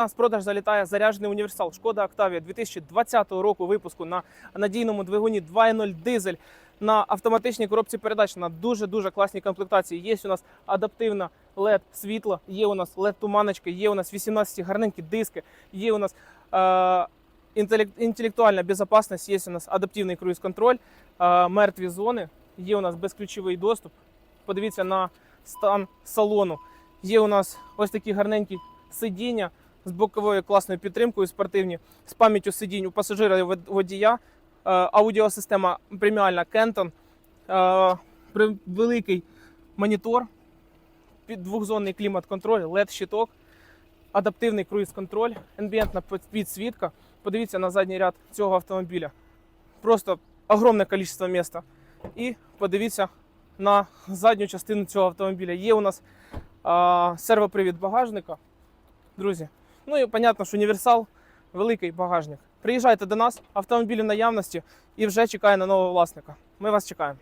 нас в продаж залітає заряджений універсал Шкода Octavia 2020 року випуску на надійному двигуні 2.0 дизель на автоматичній коробці передач на дуже дуже класній комплектації. Є у нас адаптивна LED світло, є у нас LED туманочки, є у нас 18 гарненькі диски, є у нас е, інтелектуальна безпечність, є у нас адаптивний круїз-контроль, е, мертві зони, є у нас безключовий доступ. Подивіться на стан салону. Є у нас ось такі гарненькі сидіння з боковою класною підтримкою спортивні, з пам'яттю сидінь у пасажира і вод- водія, е, аудіосистема преміальна Kenton, е, великий монітор, під- двохзонний клімат-контроль, LED-щиток, адаптивний круїз-контроль, амбієнтна підсвітка. Подивіться на задній ряд цього автомобіля. Просто огромне кількість міста. І подивіться на задню частину цього автомобіля. Є у нас а, сервопривід багажника. Друзі, ну і понятно, що універсал, великий багажник. Приїжджайте до нас, автомобілі наявності і вже чекає на нового власника. Ми вас чекаємо.